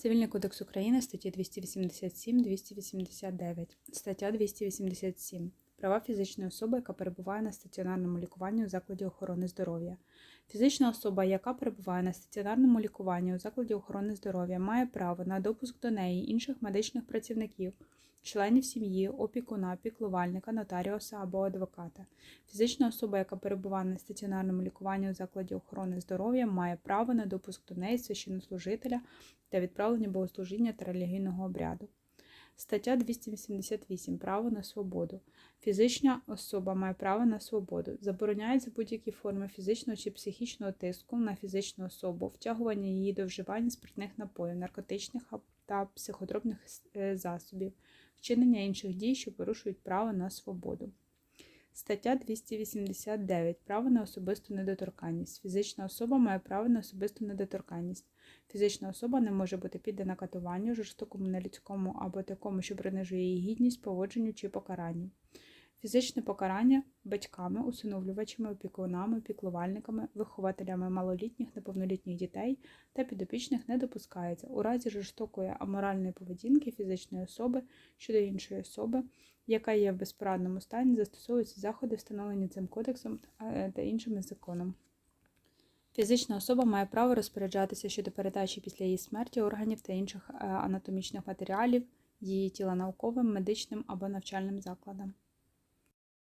Цивільний кодекс України, статті 287, 289, стаття 287. Права фізичної особи, яка перебуває на стаціонарному лікуванні у закладі охорони здоров'я. Фізична особа, яка перебуває на стаціонарному лікуванні у закладі охорони здоров'я, має право на допуск до неї інших медичних працівників, членів сім'ї, опікуна, піклувальника, нотаріуса або адвоката. Фізична особа, яка перебуває на стаціонарному лікуванні у закладі охорони здоров'я, має право на допуск до неї священнослужителя та відправлення богослужіння та релігійного обряду. Стаття 288. Право на свободу. Фізична особа має право на свободу. Забороняється будь-які форми фізичного чи психічного тиску на фізичну особу, втягування її до вживання спиртних напоїв, наркотичних та психотропних е, засобів, вчинення інших дій, що порушують право на свободу. Стаття 289. Право на особисту недоторканність. Фізична особа має право на особисту недоторканність. Фізична особа не може бути піддана катуванню, жорстокому нелюдському або такому, що принижує її гідність, поводженню чи покаранню. Фізичне покарання батьками, усиновлювачами, опікунами, піклувальниками, вихователями малолітніх, неповнолітніх дітей та підопічних не допускається у разі жорстокої аморальної поведінки фізичної особи щодо іншої особи, яка є в безпорадному стані, застосовуються заходи, встановлені цим кодексом е, та іншими законом. Фізична особа має право розпоряджатися щодо передачі після її смерті органів та інших е, анатомічних матеріалів її тіла науковим, медичним або навчальним закладам.